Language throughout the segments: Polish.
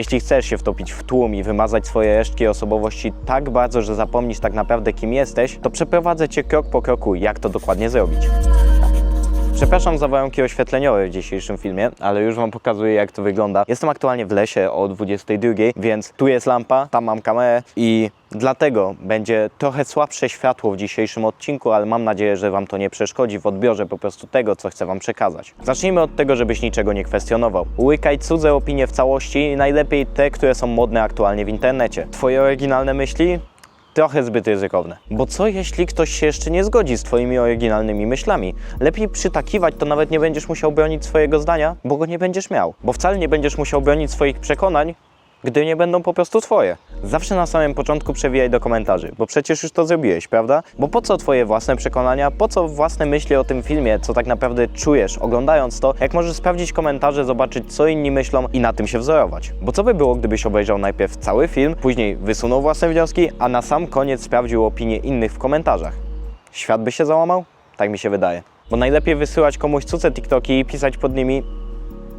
Jeśli chcesz się wtopić w tłum i wymazać swoje resztki osobowości tak bardzo, że zapomnisz tak naprawdę kim jesteś, to przeprowadzę cię krok po kroku, jak to dokładnie zrobić. Przepraszam za warunki oświetleniowe w dzisiejszym filmie, ale już Wam pokazuję jak to wygląda. Jestem aktualnie w lesie o 22, więc tu jest lampa, tam mam kamerę i dlatego będzie trochę słabsze światło w dzisiejszym odcinku, ale mam nadzieję, że Wam to nie przeszkodzi w odbiorze po prostu tego, co chcę Wam przekazać. Zacznijmy od tego, żebyś niczego nie kwestionował. Łykaj cudze opinie w całości i najlepiej te, które są modne aktualnie w internecie. Twoje oryginalne myśli? Trochę zbyt ryzykowne. Bo co jeśli ktoś się jeszcze nie zgodzi z Twoimi oryginalnymi myślami? Lepiej przytakiwać, to nawet nie będziesz musiał bronić swojego zdania, bo go nie będziesz miał. Bo wcale nie będziesz musiał bronić swoich przekonań, gdy nie będą po prostu Twoje. Zawsze na samym początku przewijaj do komentarzy, bo przecież już to zrobiłeś, prawda? Bo po co Twoje własne przekonania, po co własne myśli o tym filmie, co tak naprawdę czujesz oglądając to, jak możesz sprawdzić komentarze, zobaczyć co inni myślą i na tym się wzorować. Bo co by było, gdybyś obejrzał najpierw cały film, później wysunął własne wnioski, a na sam koniec sprawdził opinie innych w komentarzach? Świat by się załamał? Tak mi się wydaje. Bo najlepiej wysyłać komuś cuce TikToki i pisać pod nimi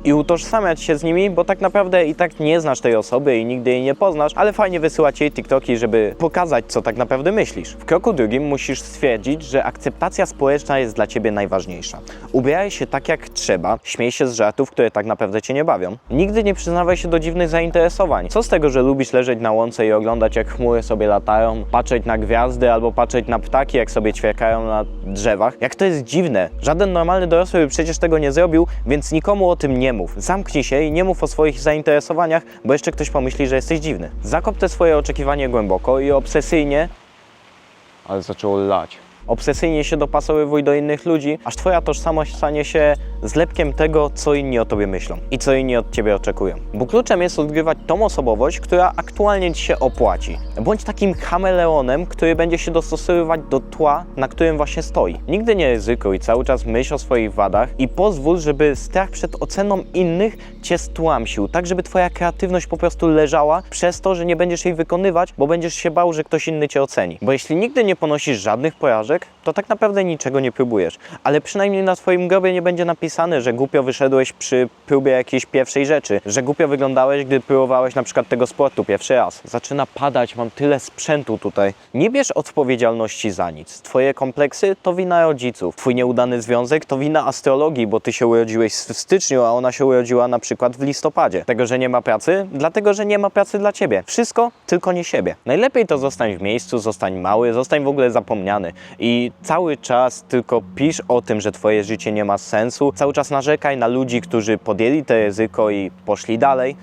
i utożsamiać się z nimi, bo tak naprawdę i tak nie znasz tej osoby i nigdy jej nie poznasz, ale fajnie wysyłać jej TikToki, żeby pokazać, co tak naprawdę myślisz. W kroku drugim musisz stwierdzić, że akceptacja społeczna jest dla ciebie najważniejsza. Ubieraj się tak jak trzeba, śmiej się z żartów, które tak naprawdę cię nie bawią. Nigdy nie przyznawaj się do dziwnych zainteresowań. Co z tego, że lubisz leżeć na łące i oglądać, jak chmury sobie latają, patrzeć na gwiazdy albo patrzeć na ptaki, jak sobie ćwierkają na drzewach? Jak to jest dziwne. Żaden normalny dorosły by przecież tego nie zrobił, więc nikomu o tym nie mów. Zamknij się i nie mów o swoich zainteresowaniach, bo jeszcze ktoś pomyśli, że jesteś dziwny. Zakop te swoje oczekiwanie głęboko i obsesyjnie, ale zaczęło lać. Obsesyjnie się dopasowywuj do innych ludzi, aż twoja tożsamość stanie się zlepkiem tego, co inni o tobie myślą i co inni od ciebie oczekują. Bo kluczem jest odgrywać tą osobowość, która aktualnie ci się opłaci. Bądź takim chameleonem, który będzie się dostosowywać do tła, na którym właśnie stoi. Nigdy nie ryzykuj, cały czas myśl o swoich wadach i pozwól, żeby strach przed oceną innych cię stłamsił, tak żeby twoja kreatywność po prostu leżała przez to, że nie będziesz jej wykonywać, bo będziesz się bał, że ktoś inny cię oceni. Bo jeśli nigdy nie ponosisz żadnych porażek, to tak naprawdę niczego nie próbujesz. Ale przynajmniej na twoim grobie nie będzie napisane, że głupio wyszedłeś przy próbie jakiejś pierwszej rzeczy, że głupio wyglądałeś, gdy próbowałeś na przykład tego sportu pierwszy raz. Zaczyna padać, mam tyle sprzętu tutaj. Nie bierz odpowiedzialności za nic. Twoje kompleksy to wina rodziców. Twój nieudany związek to wina astrologii, bo ty się urodziłeś w styczniu, a ona się urodziła na przykład w listopadzie. Tego, że nie ma pracy? Dlatego, że nie ma pracy dla ciebie. Wszystko, tylko nie siebie. Najlepiej to zostań w miejscu, zostań mały, zostań w ogóle zapomniany. I cały czas tylko pisz o tym, że twoje życie nie ma sensu. Cały czas narzekaj na ludzi, którzy podjęli to ryzyko i poszli dalej.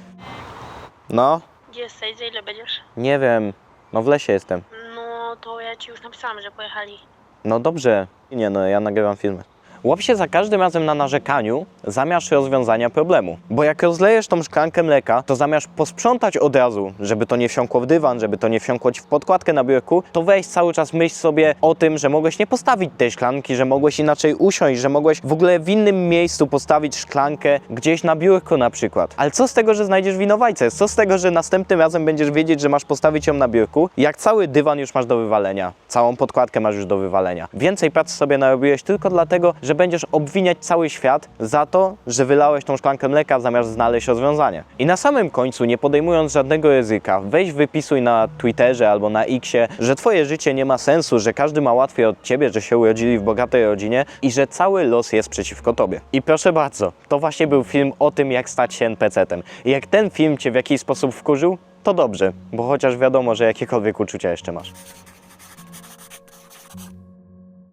No, Gdzie jesteś? Za ile będziesz? nie wiem. No w lesie jestem. No to ja ci już napisałam, że pojechali. No dobrze. Nie no, ja nagrywam filmy. Łap się za każdym razem na narzekaniu, zamiast rozwiązania problemu. Bo jak rozlejesz tą szklankę mleka, to zamiast posprzątać od razu, żeby to nie wsiąkło w dywan, żeby to nie wsiąkło ci w podkładkę na biurku, to weź cały czas myśl sobie o tym, że mogłeś nie postawić tej szklanki, że mogłeś inaczej usiąść, że mogłeś w ogóle w innym miejscu postawić szklankę gdzieś na biurko na przykład. Ale co z tego, że znajdziesz winowajcę? Co z tego, że następnym razem będziesz wiedzieć, że masz postawić ją na biurku, jak cały dywan już masz do wywalenia, całą podkładkę masz już do wywalenia. Więcej pracy sobie narobiłeś tylko dlatego, że będziesz obwiniać cały świat za to, że wylałeś tą szklankę mleka zamiast znaleźć rozwiązanie. I na samym końcu, nie podejmując żadnego ryzyka, weź wypisuj na Twitterze albo na Xie, że twoje życie nie ma sensu, że każdy ma łatwiej od ciebie, że się urodzili w bogatej rodzinie i że cały los jest przeciwko tobie. I proszę bardzo, to właśnie był film o tym, jak stać się NPC-tem. I jak ten film cię w jakiś sposób wkurzył, to dobrze, bo chociaż wiadomo, że jakiekolwiek uczucia jeszcze masz.